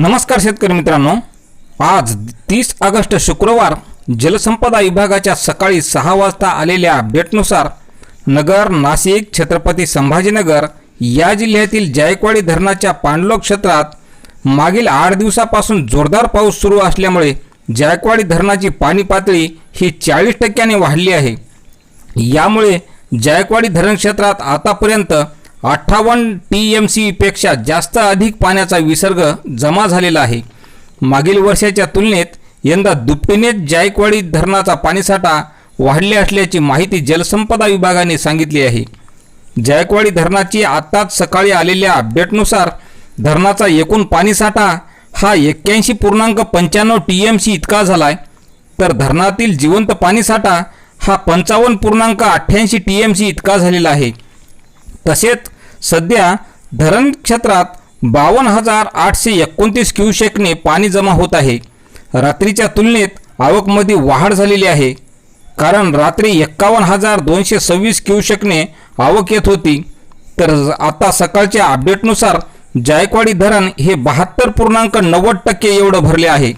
नमस्कार शेतकरी मित्रांनो. आज तीस ऑगस्ट शुक्रवार जलसंपदा विभागाच्या सकाळी सहा वाजता आलेल्या अपडेटनुसार नगर नाशिक छत्रपती संभाजीनगर या जिल्ह्यातील जायकवाडी धरणाच्या पाणलोट क्षेत्रात मागील आठ दिवसापासून जोरदार पाऊस सुरू असल्यामुळे जायकवाडी धरणाची पाणी पातळी ही चाळीस टक्क्याने वाढली आहे. यामुळे जायकवाडी धरण क्षेत्रात आतापर्यंत अठ्ठावन्न टी एम सीपेक्षा जास्त अधिक पाण्याचा विसर्ग जमा झालेला आहे. मागील वर्षाच्या तुलनेत यंदा दुपटीनेच जायकवाडी धरणाचा पाणीसाठा वाढले असल्याची माहिती जलसंपदा विभागाने सांगितली आहे. जायकवाडी धरणाची आत्ताच सकाळी आलेल्या अपडेटनुसार धरणाचा एकूण पाणीसाठा हा एक्क्याऐंशी पूर्णांक पंच्याण्णव टी एम सी इतका झाला आहे तर धरणातील जिवंत पाणीसाठा हा पंचावन्न पूर्णांक अठ्ठ्याऐंशी टी एम सी इतका झालेला आहे. तसेच सध्या धरण क्षेत्रात बावन्न हजार आठशे एकोणतीस क्युसेकने पाणी जमा होत आहे. रात्रीच्या तुलनेत आवकमध्ये वाढ झालेली आहे. कारण रात्री एक्कावन्न हजार दोनशे सव्वीस क्युसेकने आवक येत होती. तर आता सकाळच्या अपडेटनुसार जायकवाडी धरण हे बहात्तर पूर्णांक नव्वद टक्के एवढं भरले आहे.